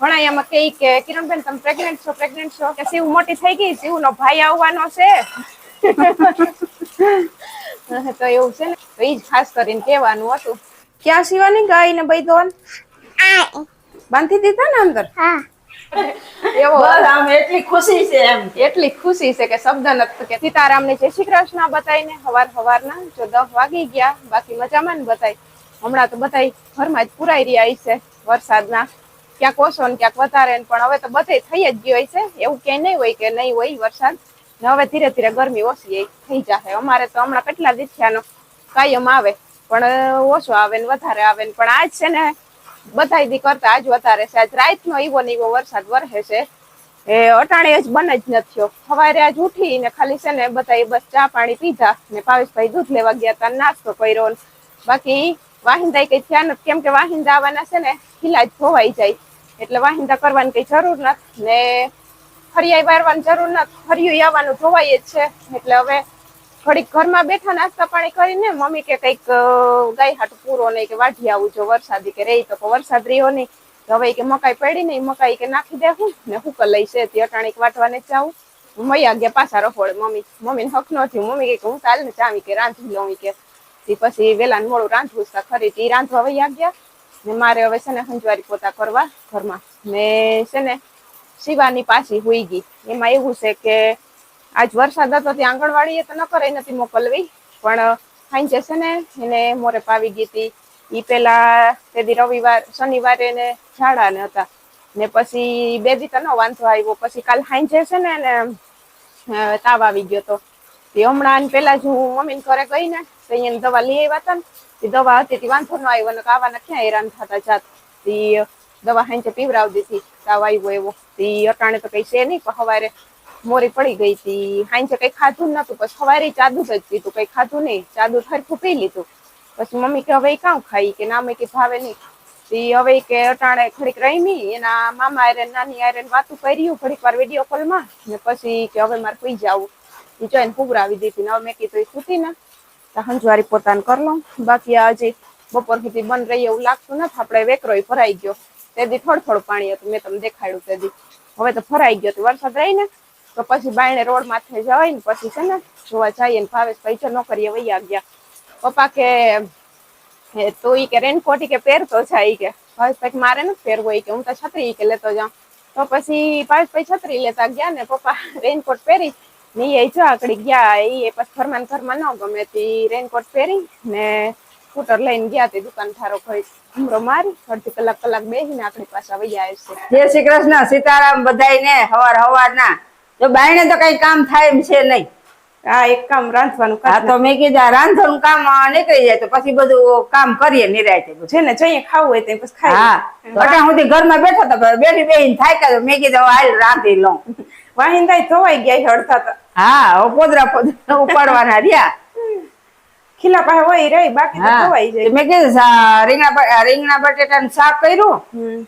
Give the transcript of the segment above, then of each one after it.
ઘણા એમાં કહે કે કિરણબેન તમે પ્રેગ્નેન્ટ છો પ્રેગ્નેન્ટ છો. કે શિવ મોટી થઈ ગઈ શિવ નો ભાઈ આવવાનો છે. તો એવું છે ને. તો ઈ જ ખાસ કરીને કહેવાનું હતું. ક્યાં શિવાની ગાય ને બૈદોન બાંધી દીધા ને અંદર? એવો આમ એટલી ખુશી છે એમ. એટલી ખુશી છે કે શબ્દ નથી કે સીતારામ ને જય શ્રી કૃષ્ણ બતાવીને હવાર હવારના જો દસ વાગી ગયા બાકી મજામાં ને બતાય હમણાં તો બતાય ઘરમાં જ પુરાઈ રહ્યા છે વરસાદના. ક્યાંક ઓછો ને ક્યાંક વધારે પણ હવે તો બધે થઈ જ ગયો છે. એવું ક્યાંય નહીં હોય કે નહીં હોય વરસાદ. ને હવે ધીરે ધીરે ગરમી ઓછી થઈ જશે અમારે તો હમણાં કેટલા દીઠિયાનો કાયમ આવે. પણ ઓછો આવે ને વધારે આવે ને. પણ આજ છે ને બધા દી કરતા આજ વધારે છે. આજ રાતનો એવો ને એવો વરસાદ વરસે છે. એ અટાણે જ બને જ નથી સવારે આજ ઉઠી ને ખાલી છે ને બધા બસ ચા પાણી પીધા ને ભાવેશભાઈ દૂધ લેવા ગયા તા ને નાસ્તો કર્યો બાકી વાહિંદા કઈ થયા નથી કેમ કે વાહિંદા આવવાના છે ને ખીલા જ ધોવાઈ જાય. એટલે વાહિંદા કરવાની કઈ જરૂર નથી. ને ફરિયાઈ વારવાની જરૂર નથી. ફરિયું આવવાનું જોવાય જ છે. એટલે હવે થોડીક ઘરમાં બેઠા નાસ્તા પાણી કરીને મમ્મી કે કંઈક ગાય હાટ પૂરો નહીં કે વાઢી આવું જો વરસાદી કે રહી તો વરસાદ રહ્યો નહીં. હવે કે મકાઈ પડી નહીં, મકાઈ કે નાખી દેવું ને હુકલ લઈ છે તે અટાણીક વાટવાને જાઉં. મૈયા ગયા પાછા રહોડે મમ્મી. મમ્મીને હક ન થયું. મમ્મી કે હું ચાલ ને ચાવી કે રાંધી લઉં કે. પછી વેલા મોડું રાંધવું ખરી. તે રાંધવા વૈયા ગયા. મારે હવે છે ને હંજવારી પોતા કરવા ઘરમાં. ને છે ને શિવાની પાછી હોઈ ગઈ. એમાં એવું છે કે આજ વરસાદ હતો ત્યાં આંગણવાડીએ તો ન કરે નથી મોકલવી, પણ સાંજે છે ને એને મોરે પાવી ગઈ હતી. ઈ પેલા તે દી રવિવાર, શનિવારે એને ઝાડા ને હતા. ને પછી બે દી તો વાંધો આવ્યો. પછી કાલ સાંજે છે ને એને તાવ આવી ગયો તો. તે હમણાં પેલા જ હું મમ્મીને ઘરે ગઈ ને, તો અહીંયા દવા લઈ આવ્યા હતા ને. દવા હતી, તે વાંધો ન આવ્યો ને આવાના ક્યાં હેરાન થતા જાત. દવા હાંચે પીવરાવી દીધી તાવ આવ્યો એવો. તી અટાણે તો કઈ છે નહીં, પણ સવારે મોરી પડી ગઈ હતી. હાંચે કઈ ખાધું નતું પછી સવારે ચાદુ જ પીધું, કઈ ખાધું નહીં. ચાદુ સરખું પી લીધું. પછી મમ્મી કે, હવે કાં ખાઈ? કે, ના, મેં કે ભાવે નહીં. તી હવે કે, અટાણે ઘડીક રમી. એના મામા આરે નાની આરે વાતું કર્યું, ઘડીક વાર વીડિયો કોલમાં ને પછી કે, હવે મારે સુઈ જાવું. ઈ જોઈને પુગરાવી દીધી ને, હવે મેં કીધું સુતી સૂતી ને. હંજવારી પોતાને કરી લઉં. બાકી આ હજી બપોર સુધી બંધ રહી એવું લાગતું નથી. આપણે વેકરોય ભરાઈ ગયો. તેદી થોડું થોડું પાણી હતું. મેં તમને દેખાડ્યું તેદી હવે તો ભરાઈ ગયો. તો વરસાદ રહી ને તો પછી બાયણે રોડ માથે જવાય ને પછી છે ને જોવા જઈએ ને ભાવેશ ભાઈ જો નોકરીએ વૈયા ગયા. પપ્પા કે તું તો ઈ કે રેનકોટ કે પહેરતો જાય ઈ કે. ભાવેશ ભાઈ મારે નથી પહેરવો ઈ કે. હું તો છત્રી કે લેતો જાઉં. તો પછી ભાવેશભાઈ છત્રી લેતા ગયા ને પપ્પા રેનકોટ પહેરી ને એ જો આકડી ગયા એ પછી ફરમાન ફરમાન ન ગમે તી રેનકોટ પહેરી ને સ્કૂટર લઈને ગયા તે દુકાન ઠારો કોઈ ઘૂમરો મારી અડધી કલાક કલાક બેસીને આપણી પાસે વૈયા છે જય શ્રી કૃષ્ણ સીતારામ બધાયને હવાર હવાર ના જો બાયણે તો કઈ કામ થાય એમ છે નહીં. આ એક કામ રાંધવાનું કામ તો મેં કીધું રાંધવાનું કામ નીકળી જાય તો પછી બધું કામ કરીએ નિરાય છે ને જઈએ ખાવું હોય તે પછી ખાઈ હા અત્યાર સુધી ઘરમાં બેઠો તો બેઠી બેહીને થાય કે મેં કીધું હાલ રાંધી લઉં. વાહિંદા ધોવાઈ ગયા હડતા હા પોદરા પોદરા ઉપાડવાના રહ્યા. ખીલા પાસે હોય રહી બાકી તો ખવાઈ જાય. મેં કીધું રીંગણા રીંગણા બટેટાનું શાક કર્યું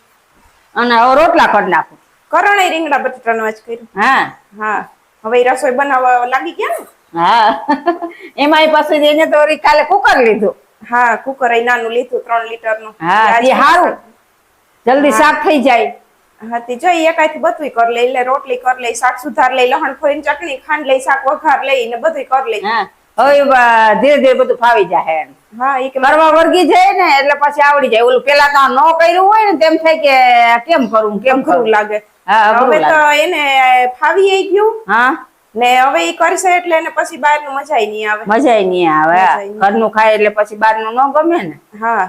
અને રોટલા કરી નાખું. કરણે રીંગણા બટાટાનું જ કર્યું. હા. હા. હવે રસોઈ બનાવવા લાગી ગયા ને? હા. એમાં પછી એને તો કાલે કુકર લીધું. હા કુકર નાનું લીધું ત્રણ લીટરનું હા સારું જલ્દી શાક થઈ જાય. હા તે જો એકાથી બધું કર લે એટલે રોટલી કર લઈ શાક સુધાર લઈ લહણ ફોઈન ચટણી ખાંડ લઈ શાક વઘાર લઈ ને બધું કર લઈ હવે ધીરે ધીરે બધું ફાવી જાય હા એ કરવા વર્ગી જાય ને એટલે પછી આવડી જાય. ઓલું પેલા તો ન કર્યું હોય ને તેમ થાય કે કેમ કરું કેમ કરું? લાગે. હવે તો એને ફાવી ગયું. હા. ને હવે ઈ કરશે એટલે એને પછી બહારનું મજા નહીં આવે. મજા નહીં આવે. ઘરનું ખાય એટલે પછી બહારનું ન ગમે ને? હા.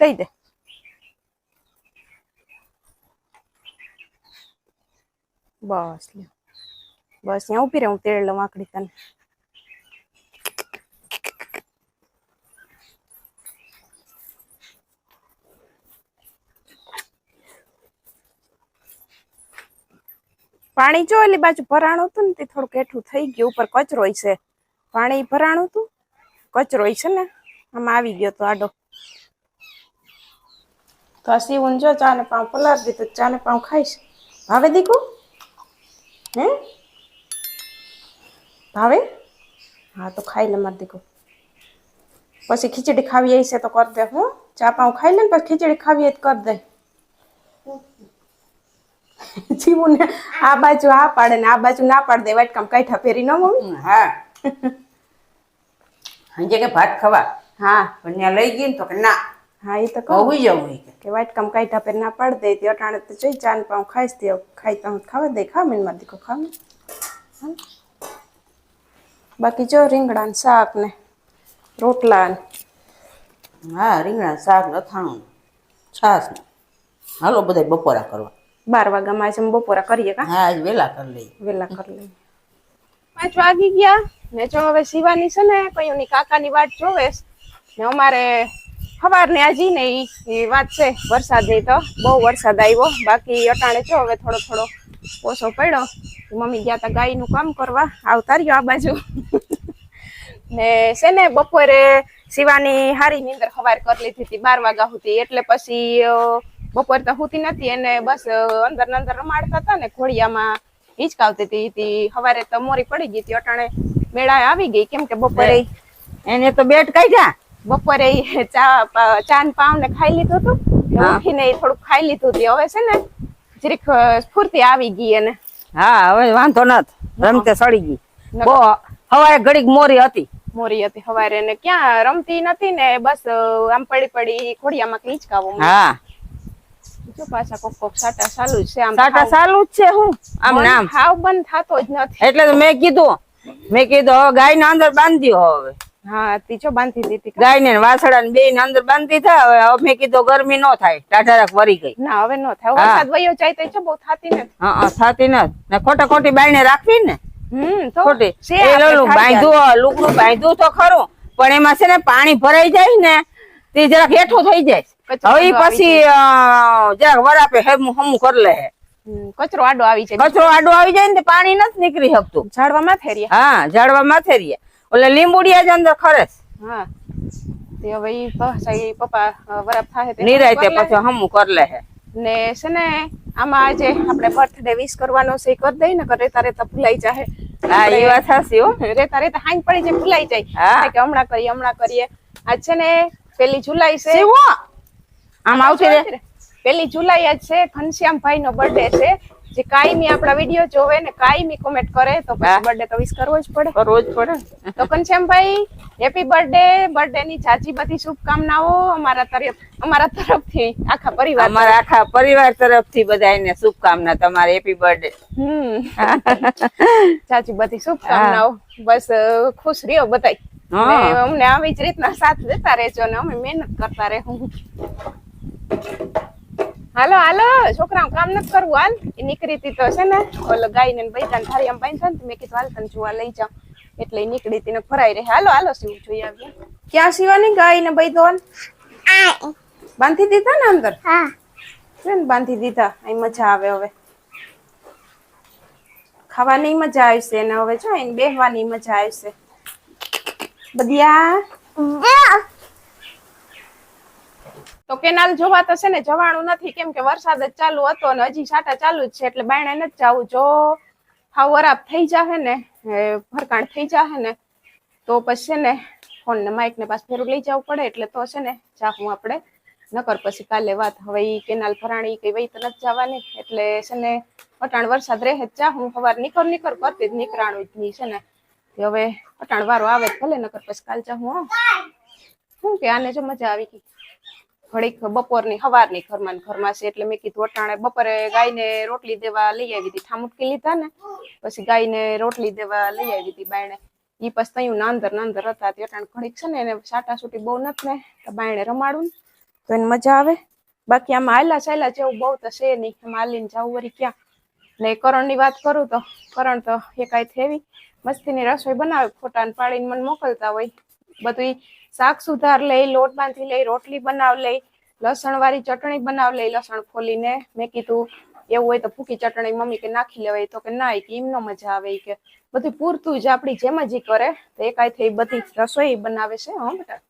દઈ દે બસ બસ ત્યાં ઊભી રહે, હું તેડ લઉં આકડી તને. પાણી જો એલી બાજુ ભરાણું હતું ને તે થોડુંક એઠું થઈ ગયું, ઉપર કચરોય છે પાણી ભરાણું હતું? કચરોય છે ને? આમાં આવી ગયો તો આડો. તો આ સીવું જો ચા ને પાઉં પલાર દીધું ચા ને પાઉં ખાઈશ. ભાવે દીકુ? હે? ભાવે? હા તો ખાઈ લે મારે દીકુ. પછી ખીચડી ખાવી હશે તો કર દે હું. ચા પાઉં ખાઈ લે ને પછી ખીચડી ખાવી તો કર દે. જીવું ને આ બાજુ આ પાડે ને આ બાજુ ના પાડે દે વાટકામ કાઠા ફેરી ન મમ્મી હા. હંજે કે ભાત ખવા? હા. પણ ત્યાં લઈ ગઈ ને તો કે ના. હા એ તો કહું. જવું કે. કે વાટકામ કાઠા ઢાપે ના પાડી દે તે અટાણે તો જોઈ ચાન પાઉં ખાઈશ તે ખાઈ તો ખાવા દે ખા મેં માર દીકો ખા બાકી જો રીંગણા ને શાક ને રોટલા ને. હા રીંગણા શાક અથાણું છાસ ને. હાલો બધા બપોરા કરવા. બાર વાગ્યામાં આજે બપોરા કરીએ કા? હા આજ વેલા કરી લઈ વેલા કરી લઈએ. પાંચ વાગી ગયા. ને જો હવે શિવાની છે ને કયુંની કાકાની વાટ જોવે. ને અમારે સવારની આજી ને એ વાત છે વરસાદની તો બહુ વરસાદ આવ્યો. બાકી અટાણે જો હવે થોડો થોડો ઓછો પડ્યો. મમ્મી ગયા તા ગાયનું કામ કરવા, આવતા રહ્યો આ બાજુ. ને છે ને બપોરે શિવાની હારી નીંદર સવાર કરી લીધી હતી, બાર વાગ્યા સુધી. એટલે પછી બપોર તો હુતી નથી એને બસ અંદર ને અંદર રમાડતા હતા ને ઘોડિયામાં હિંચકાવતી હતી તી. સવારે તો મોરી પડી ગઈ હતી, અટાણે મેળા આવી ગઈ. કેમ કે બપોરે એને તો બેટ કાઢ્યા. બપોરે ચા પા- ચા ને પાવ ને ખાઈ લીધું હતું ઉઠીને થોડુંક ખાઈ લીધું હતું હવે છે ને જરીક સ્ફૂર્તિ આવી ગઈ એને. હા હવે વાંધો નથ. રમતે સડી ગઈ. બહુ હવારે ઘડીક મોરી હતી. મોરી હતી. હવારે ને ક્યાં રમતી નથી ને બસ આમ પડી પડી ખોડિયામાં હિંચકાવો હા. જો પાછા કોક કોક સાટા ચાલુ જ છે. આમ સાટા ચાલુ જ છે હું. આમ નામ. હાવ બંધ થતો જ નથી. એટલે તો મેં કીધું. મેં કીધું હવે ગાય ને અંદર બાંધી હવે. હા તીજો બાંધી દીધી ગાય ને વાસડા ને બે ને અંદર બાંધી થાય હવે અમે મેં કીધું ગરમી નો થાય ટાઢારાક વરી ગઈ. ના હવે નો થાય. વરસાદ વયો જાય તો બહુ થતી નથી. હા હા થાતી નથી. ને ખોટા ખોટી રાખવી ને? હમ તો ખોટી. એ લોલું બાંધ્યું લુગડું બાંધ્યું તો ખરું પણ એમાં છે ને પાણી ભરાઈ જાય ને તે જરાક હેઠું થઈ જાય. હવે પછી જરાક વરાપે હમું હમું કરી લે. કચરો આડો આવી જાય. કચરો આડો આવી જાય ને તે પાણી નથી નીકળી શકતું. ઝાડવામાં થેરિયા હા ઝાડવા માં રહીએ ઓલે લીંબુડિયા જ અંદર ખરે હા. તે હવે ઈ પાછા પપ્પા વરાપ થાય તે નિરાયતે કરી લે. પછી હમું કરી લે હે. ને છે ને આમાં આજે આપણે બર્થડે વિશ કરવાનો છે કર દઈ ને કરે તારે તો ભૂલાઈ જાય હા એ વાત સાચી હો. રેતા રેતા હાંજ પડી જાય ભૂલાઈ જાય. હા. કે હમણાં કરીએ હમણાં કરીએ. આજ છે ને પેલી જુલાઈ છે. આમ આવતી રે પેલી જુલાઈ જ છે ઘનશ્યામભાઈ નો બર્થડે છે. જે કાયમી આપણા વીડિયો જોવે ને કાયમી કોમેન્ટ કરે તો પછી બર્થડે તો વિશ કરવો જ પડે. કરવો જ પડે. તો ઘનશ્યામભાઈ હેપી બર્થડે બર્થડે ની જાજી બધી શુભકામનાઓ અમારા તરફ અમારા તરફથી આખા પરિવાર અમારા આખા પરિવાર તરફથી બધાને શુભકામના તમારે હેપી બર્થડે હમ. જાજી બધી શુભકામનાઓ. બસ ખુશ રહ્યો બધાય. અમને આવી જ રીતના સાથ દેતા રહેજો ને અમે મહેનત કરતા રહેવું હાલો હાલો. છોકરાઓ કામ નથી કરવું હાલ. એ નીકળી હતી તો છે ને ઓલો ગાય ને બૈદાન થારી આમ બાંધી ને મેં કીધું હાલ તને જોવા લઈ જાઉં. એટલે નીકળી હતી ને ફરાઈ રહે. હાલો હાલો સીવું જોઈ આવીએ. ક્યાં સીવાની ગાય ને બૈદોન બાંધી દીધા ને અંદર? હા. ને બાંધી દીધા? અહીં મજા આવે હવે. ખાવાની મજા આવશે અને હવે જો અહીં બેહવાની મજા આવશે. બધિયા. તો કેનાલ જોવા તો છે ને જવાનું નથી. કેમ કે વરસાદ જ ચાલુ હતો અને હજી સાટા ચાલુ જ છે એટલે બાયણે નથી જવું. જો હાવ વરાપ થઈ જાહે ને ભરકાણ થઈ જાહે ને, તો પછી છે ને ફોન ને માઇક ને પાસ ફેરું લઈ જવું પડે. એટલે તો છે ને જાહું આપણે. નકર પછી કાલે વાત. હવે ઈ કેનાલ ભરાણી કઈ વહી તો નથી જવાની. એટલે છે ને અટાણ વરસાદ રહે જ જાહું. સવાર નીકળ નીકળ કરતી જ નીકળાણું જ છે ને. હવે અટાણ વારો આવે ભલે, નકર પછી કાલ જાહું, હો. કે આને જો મજા આવી ગઈ? ઘડીક બપોરની હવારની ઘરમાં ઘરમાં છે એટલે મેં કીધું અટાણે બપોરે ગાયને રોટલી દેવા લઈ આવી હતી. ઠામુટકી લીધા ને, પછી ગાયને રોટલી દેવા લઈ આવી હતી બાયણે. ઈ પછી તયું નાંદર નાંદર હતા. તે અટાણે ઘડીક છે ને એને સાટા સુટી બહુ નથી ને, તો બાયણે રમાડું તો એને મજા આવે. બાકી આમાં હાલા સાયલા જેવું બહુ તો છે નહીં. હાલીને જવું વળી ક્યાં. ને કરણની વાત કરું તો, કરણ તો એકાય થેવી. મસ્તીની રસોઈ બનાવે ફોટાને પાડીને મને મોકલતા હોય. બધું શાક સુધાર લઈ, લોટ બાંધી લઈ, રોટલી બનાવ લઈ, લસણ વાળી ચટણી બનાવ લઈ, લસણ ફોલીને મેં કીધું, એવું હોય તો ભૂકી ચટણી મમ્મી કે નાખી લેવાય, તો કે ના કે એમનો મજા આવે કે બધું પૂરતું જ આપણી જેમ જ કરે, તો એકાય થઈ બધી રસોઈ બનાવે છે, હા બેટા.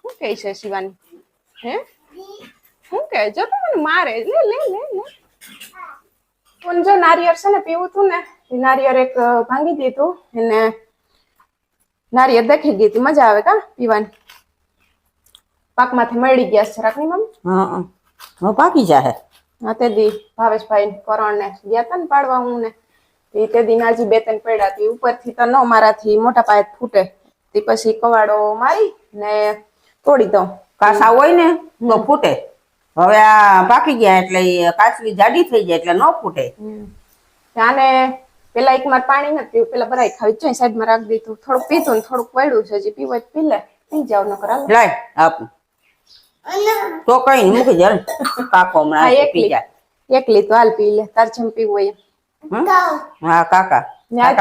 શું કહે છે શિવાની? હે? શું કહે? જો તો મારે, લે લે લે લે. પણ જો નારિયેળ છે ને પીવું તું ને નારિયેળ એક ભાંગી દીધું, એને નારિયેળ દેખી ગઈ હતી. મજા આવે કા પીવાની? પાકમાંથી મળી ગયા છે જરાકની મમ્મી? હા હવે પાકી જાહે. હા તે દી ભાવેશભાઈ કરણ ને ગયા તા ને પાડવા હું ને. તે તે દી નાજી બે ત્રણ પડ્યા હતી ઉપરથી તો ન મારાથી મોટા પાયે ફૂટે. તે પછી કવાડો મારી ને તોડી દઉં. કાસા હોય ને તો ફૂટે. હવે આ પાકી ગયા એટલે કાચલી જાડી થઈ જાય એટલે ન ફૂટે. આને પેલા એક માર પાણી નથી પીવું પેલા ભરાઈ ખાવી જોઈએ સાઈડમાં રાખી દીધું. થોડુંક પીધું ને થોડુંક પડ્યું છે હજી પીવું પી લે. પી જાવ ન હાલો. લાય આપું. તો કઈ નહીં મૂકી જાય કાકો હમણાં પી જાય. એકલી તો હાલ પી લે તાર જેમ પીવું હોય એમ. હા કાકા.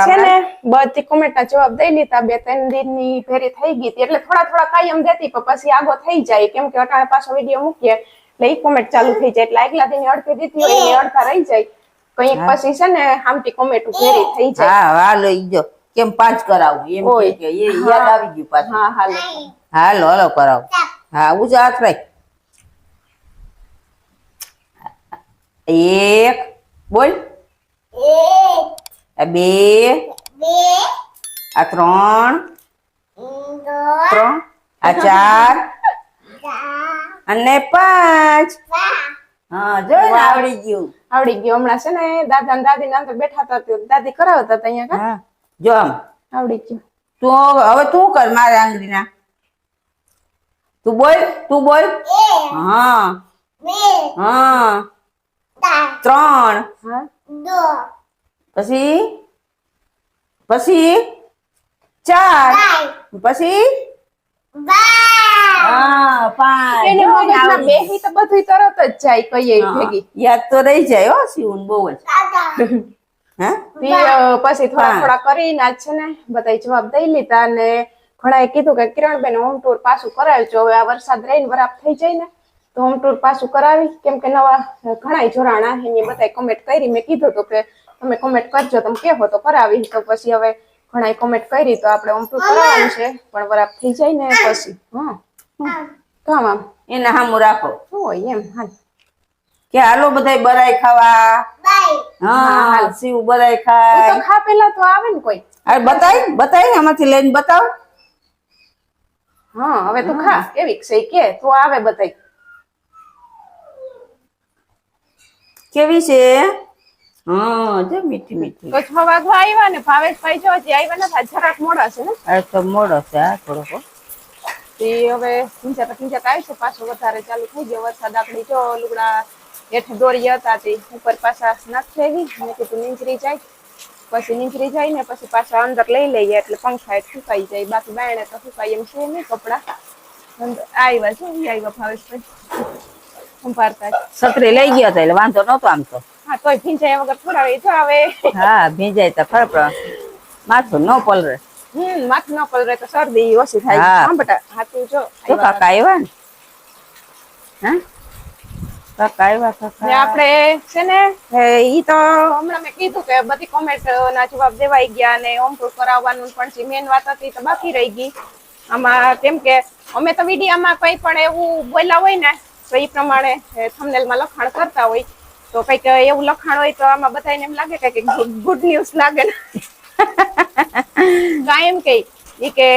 છે ને બધી કોમેન્ટના જવાબ દઈ લીધા બે ત્રણ દિનની ભેરી થઈ ગઈ એટલે થોડા થોડા કાયમ દેતી પણ પછી આગો થઈ જાય. કેમ કે અટાણે પાછો વીડિયો મૂકીએ એટલે ઈ કોમેન્ટ ચાલુ થઈ જાય એટલે આગલા દિન અડધી દીધી હોય અડધા રહી જાય. કંઈક પછી છે ને હામટી કોમેન્ટ ઘેરી થઈ જાય. હા હા લઈ જો. કેમ પાંચ કરાવું? એમ. કે એ યાદ આવી ગયું પાછું. હા હાલો. હાલો હાલો કરાવ. હા ઊંચા હાથ રાખ. એક બોલ. આ બે. આ ત્રણ. ત્રણ. આ ચાર. અને પાંચ. હા જો આવડી ગયું. આવડી ગયું. હમણાં છે ને દાદા ને દાદી ના અંદર બેઠા હતા દાદી કરાવતા હતા અહીંયા હા જો આમ. આવડી ગયું. તું હવે તું કર મારે આંગળીના? તું બોલ તું બોલ. હા. હા. ત્રણ. પછી? પછી? ચાર. પછી? હા પાંચ. એની મગજમાં બેહી તો બધું તરત જ જાય કહીએ ભેગી. યાદ તો રહી જાય હો શિવન બહુ જ. હે? પછી થોડા થોડા કરીને આજ છે ને બધા જવાબ દઈ લીધા અને ઘણાએ કીધું કે કિરણબેન હોમ ટૂર પાછું કરાવજો. હવે આ વરસાદ રહીને વરાપ થઈ જાય ને તો હોમ ટૂર પાછું કરાવી. કેમ કે નવા ઘણા જોડાણા એની બધાએ કમેન્ટ કરી. મેં કીધું તો કે તમે કોમેન્ટ કરજો તમે કેવો તો કરાવી. તો પછી હવે ઘણાએ કોમેન્ટ કરી તો આપણે હોમ ટૂર કરાવવાનું છે પણ વરાપ થઈ જાય ને પછી. હા. કામ આમ એને હામું રાખો. શું હોય એમ હાલ. કે હાલો બધાય બરાય ખાવા. હા હાલ. બરાઈ બરાય ખાય. તો ખા પેલા તો આવે ને કોઈ. અરે બતાય બતાય આમાંથી લઈને બતાવ. હા હવે તો ખા. કેવી છે કે તું આવે બતાય કેવી છે? હા જો મીઠી મીઠી. વાગવા આવ્યા ને ભાવેશભાઈ જો હજી આવ્યા નથી જરાક મોડા છે ને? તો મોડો છે આ થોડોક તે હવે ભીંજાતા ભીંજાતા આવી છે પાછો વધારે ચાલુ થઈ ગયો વરસાદ આપણી જો લુગડા હેઠ દોરી હતા તે ઉપર પાછા નાખી આવી મેં કીધું નીંજરી જાય. પછી નીંજરી જાય ને પછી પાછા અંદર લઈ લઈએ એટલે પંખા હેઠ સુકાઈ જાય. બાકી બાયણે તો સુકાય એમ છે નહીં કપડા. આવ્યા છે આવ્યા ભાવેશભાઈ. સંભાળતા. છત્રી લઈ ગયા હતા એટલે વાંધો નતો આમ તો. હા તોય ભીંજાયા વગર થોડા જો આવે. હા ભીંજાય તો ફર માથું નો પલરે. હમ માથું નો પલરે તો શરદી ઓછી થાય. હા. હા બેટા જો તો કાકા આવ્યા ને? હા? કાકા આવ્યા કાકા આપણે છે ને ઈ તો હમણાં મેં કીધું કે બધી કોમેન્ટ ના જવાબ દેવાઈ ગયા ને હોમ કરાવવાનું પણ મેન વાત હતી તો બાકી રહી ગઈ. આમાં કેમ કે અમે તો વિડીયામાં કઈ પણ એવું બોલ્યા હોય ને તો એ પ્રમાણે થંબનેલમાં લખાણ કરતા હોય. તો કંઈક એવું લખાણ હોય તો આમાં બધાને એમ લાગે કે ગુડ ન્યૂઝ લાગે. ને એમ કે ઈ કે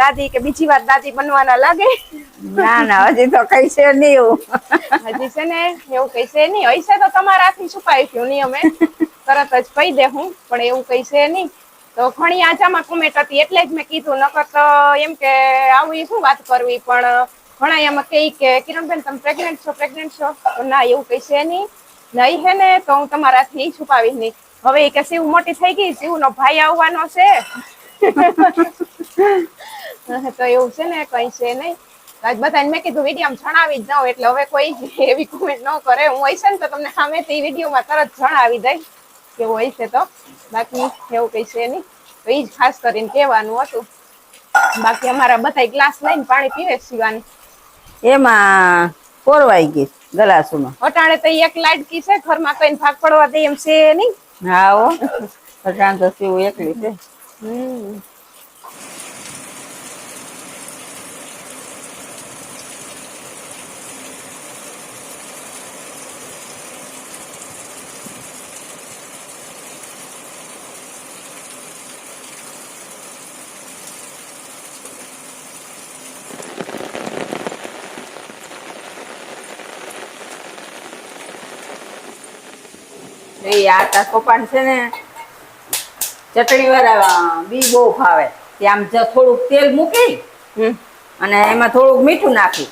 દાદી કે બીજી વાર દાદી બનવાના લાગે. ના ના હજી તો કઈ છે નહીં એવું. હજી છે ને એવું કઈ છે નહીં. હશે તો તમારાથી છુપાઈ ગયું નહીં અમે. તરત જ કહી દે હું પણ એવું કઈ છે નહીં. તો ઘણી આજામાં કોમેન્ટ હતી એટલે જ મેં કીધું. નકર તો એમ કે આવું શું વાત કરવી? પણ ઘણા એમાં કહે કે, કિરણબેન, તમે પ્રેગ્નેન્ટ છો પ્રેગ્નેન્ટ છો? તો, ના, એવું કઈ છે નહીં. નહીં હે ને, તો હું તમારાથી છુપાવીશ નહીં. હવે કે, શિવ મોટી થઈ ગઈ, શિવનો ભાઈ આવવાનો છે. તો એવું છે ને, કઈ છે નહીં. આજ બધાને મેં કીધું, વીડિયો જણાવી જ દઉં, એટલે હવે કોઈ એવી કોમેન્ટ ન કરે. હું હોય છે ને, તો તમને સામેથી વિડીયોમાં તરત જણાવી દઈ કે હોય હશે તો. બાકી એવું કઈ છે નહીં. તો એ જ ખાસ કરીને કહેવાનું હતું. બાકી અમારા બધા ગ્લાસ લઈને પાણી પીવે છે શિવાની. એમાં કોરવાઈ ગઈ ગલાસુમાં. અટાણે તો એક લાડકી છે ઘરમાં કઈ ભાગ પડવા દે એમ છે નહીં? હા ઓ અટાણ તો સીવું એકલી છે. હમ. એ આ તાર પપ્પાને છે ને ચટણી વાળા બી બહુ ભાવે. તે આમ થોડુંક તેલ મૂકી અને એમાં થોડુંક મીઠું નાખી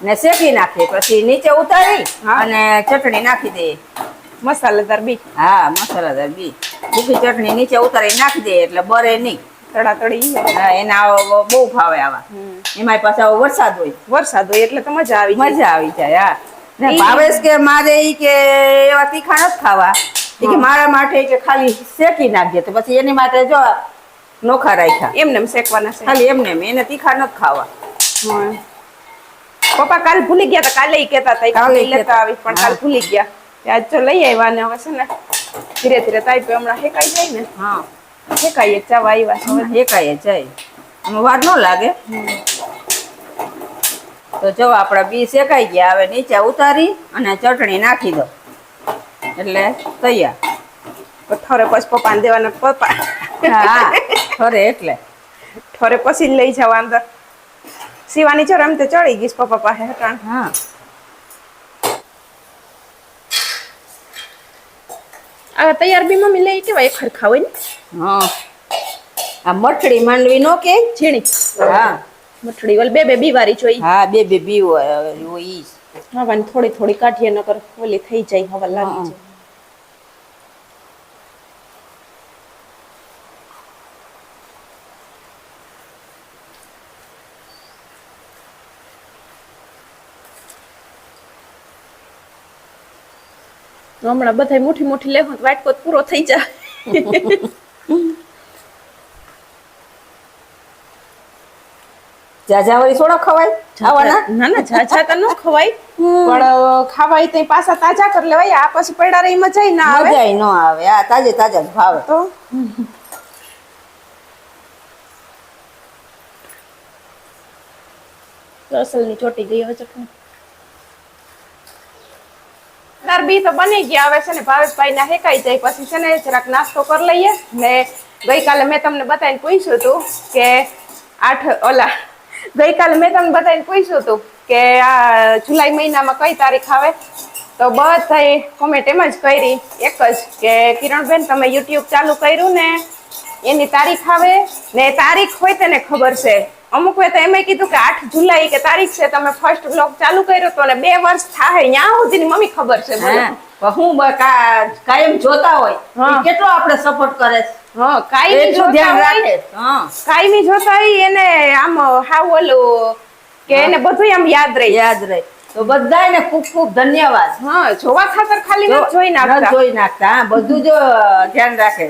ને શેકી નાખી. પછી નીચે ઉતારી હા. અને ચટણી નાખી દે. મસાલેદાર બી. હા મસાલાદાર બી. સૂકી ચટણી નીચે ઉતારી નાખી દે એટલે બરે નહીં. તડાતડી એના બહુ ભાવે આવા. એમાં પાછા વરસાદ હોય. વરસાદ હોય એટલે તો મજા આવી મજા આવી જાય હા. ભાવેશ કે મારે ઈ કે એવા તીખા નથી ખાવા. ઈ કે મારા માટે કે ખાલી શેકી નાખજે. તો પછી એની માટે જો નોખા રાખ્યા. એમને એમ શેકવાના છે. ખાલી એમને એને તીખા નથી ખાવા. પપ્પા કાલ ભૂલી ગયા હતા. કાલે કેતા કહેતા હતા. કાલે લેતા આવી પણ કાલ ભૂલી ગયા. આજ તો લઈ આવ્યા ને હવે છે ને ધીરે ધીરે તાઈપે હમણાં હેકાઈ જાય ને. હા. હેકાઈએ ચાવા આવ્યા છે. હવે. જાય. વાર ન લાગે. તો જો આપણા બી શેકાઈ ગયા હવે નીચે ઉતારી અને ચટણી નાખી દો. એટલે તૈયાર. ઠરે પછી પપ્પાને દેવાના પપ્પા. હા ખરે એટલે. ઠરે પછી લઈ જવા અંદર. સીવાની ચર એમ તો ચડી ગઈશ પપ્પા પાસે હટાણ. હા. આ તૈયાર બી મમ્મી લઈ કેવાય ખર ખરખા હોય ને. હા. આ મઠડી માંડવી નો કે? છીણી હા. મઠડી ઓલ બે બે બીવારી જોઈ. હા બે બે બી હોય ઈ હવાની થોડી થોડી કાઢીએ નકર ઓલી થઈ જાય હવા લાગી જાય. હમણાં બધા મુઠી મુઠી લેવું વાટકો પૂરો થઈ જાય. જાજા વળી સોડા ખવાય ખાવાના ના ના જાજા તો ન ખવાય. પણ ખાવાય તો પાછા તાજા કરી લેવાય. આ પછી પડ્યા રહી મજા ના આવે. મજા ન આવે. આ તાજે તાજા ભાવે. તો? રસલની ચોટી ગઈ હવે ચટણી. તાર બી તો બની ગયા હવે છે ને ભાવેશભાઈ ના હેકાઈ જાય. પછી છે ને જરાક નાસ્તો કરી લઈએ. ને ગઈકાલે મેં તમને બતાવીને પૂછ્યું હતું કે આઠ ઓલા ગઈકાલે મેં તમને બધાને પૂછ્યું હતું કે આ જુલાઈ મહિનામાં કઈ તારીખ આવે? તો બધાએ કોમેન્ટ એમ જ કરી. એક જ કે, કિરણબેન, તમે યુટ્યુબ ચાલુ કર્યું ને? એની તારીખ આવે? ને તારીખ હોય તેને ખબર છે. અમુક વે તો એમ કીધું કે આઠ જુલાઈ કે તારીખ છે, તમે ફર્સ્ટ બ્લોગ ચાલુ કર્યો તો બે વર્ષ થાય ત્યાં સુધીની મમ્મી ખબર છે બોલો. હા કાયમ જોતા હોય કેટલો આપણે સપોર્ટ કરે છે? કાયમી જોતા ધ્યાન રાખે. કાયમી જોતા હોય એને આમ હાવ ઓલું કે એને બધું આમ યાદ રહે. યાદ રહે. તો બધાને ખૂબ ખૂબ ધન્યવાદ. હા જોવા ખાતર ખાલી જોઈ ન નાખતા. જોઈ નાખતા બધું જો ધ્યાન રાખે.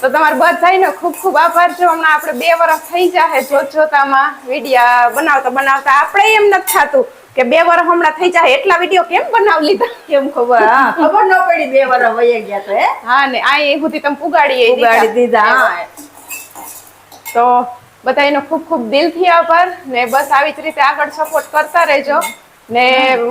તો તમારે બધાયનો ખૂબ ખૂબ આભાર. જો હમણાં આપણે બે વર્ષ થઈ જાય જોત જોતામાં વિડીયા બનાવતા બનાવતા આપણે એમ નથી થતું. કે બે વર હમણાં થઈ જાય એટલા વીડિયો કેમ બનાવી લીધા? કેમ ખબર? હા. ખબર ન પડી બે વર વહી ગયા તો હે? હા ને આ એ સુધી તમે પુગાડી પુગાડી દીધા તો બધા એનો ખૂબ ખૂબ દિલથી આભાર ને બસ આવી જ રીતે આગળ સપોર્ટ કરતા રહેજો. ને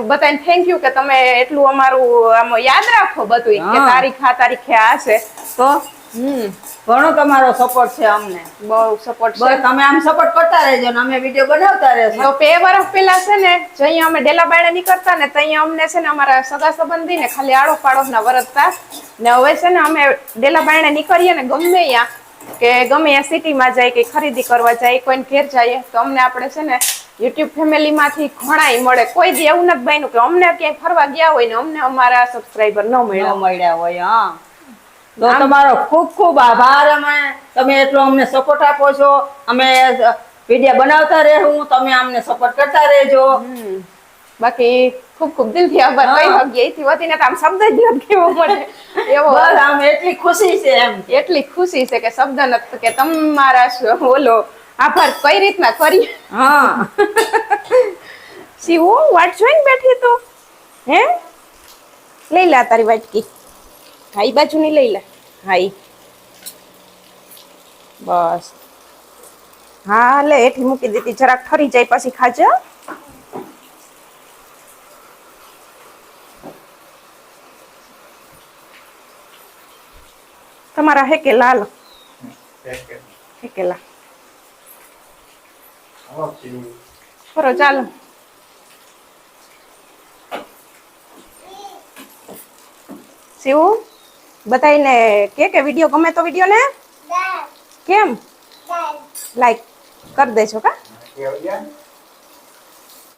બધાને થેન્ક યુ કે તમે એટલું અમારું આમ યાદ રાખો બધું કે તારીખ આ તારીખે આ છે. તો હમ. ઘણો તમારો સપોર્ટ છે અમને. બહુ સપોર્ટ છે. તમે આમ સપોર્ટ કરતા રહેજો ને અમે વીડિયો બનાવતા રહેશું. તો બે વર્ષ પહેલા છે ને જઅહીંયા અમે ડેલા બાયણે નીકળતા ને ત્યાં અમને છે ને અમારા સગા સંબંધી ને ખાલી આડો પાડોશ ના વરતતા ને હવે છે ને અમે ડેલા બાયણે નીકળીએ ને ગમે ત્યાં કે ગમે ત્યાં સિટીમાં જાય કે ખરીદી કરવા જાય કોઈને ઘેર જઈએ તો અમને આપણે છે ને યુટ્યુબ ફેમિલી માંથી ઘણાય મળે. કોઈ દી એવું નથી બન્યું કે અમને ક્યાંય ફરવા ગયા હોય ને અમને અમારા સબસ્ક્રાઈબર ન ન મળ્યા મળ્યા હોય હા. તો તમારો ખૂબ ખૂબ આભાર. અમે તમે એટલો અમને સપોર્ટ આપો છો. અમે વીડિયો બનાવતા રહેવું. તમે અમને સપોર્ટ કરતા રહેજો. બાકી ખૂબ ખૂબ દિલથી આભાર. કઈ ભાગ્ય એથી વધીને તો આમ શબ્દ જ નથી કેવો પડે. એવો બસ આમ એટલી ખુશી છે એમ. એટલી ખુશી છે કે શબ્દ નથી કે તમારા ઓલો આભાર કઈ રીતના કરી હા. શી હું વાટ જોઈને બેઠી તું. હે? લઈ લે તારી વાટકી. હા બાજુ બાજુની લઈ લે. હા ઈ. બસ. હા લે એઠી મૂકી દીધી. જરાક ઠરી જાય પછી ખાજે. હો. તમારા હેકેલા કે હેકેલા કરો ચાલો. શિવ? બધાને કે કે વીડિયો ગમે તો વીડિયો ને કેમ? લાઈક કરી દેજો કા?